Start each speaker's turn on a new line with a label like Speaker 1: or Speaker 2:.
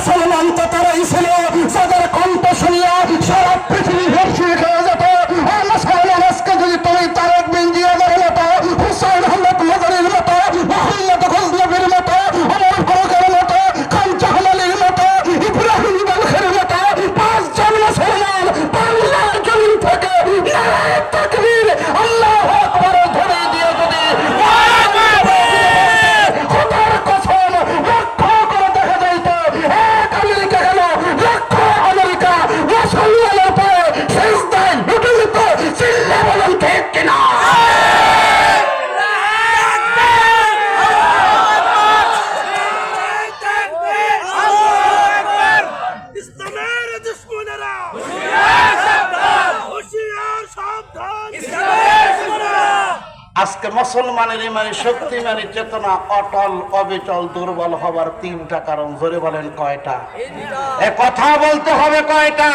Speaker 1: মুসলমান তো তারাই আজকে মুসলমানের
Speaker 2: মানে শক্তি মানে চেতনা অটল অবিচল দুর্বল হবার তিনটা কারণ। ধরে বলেন কয়টা? এ কথা বলতে হবে কয়টা?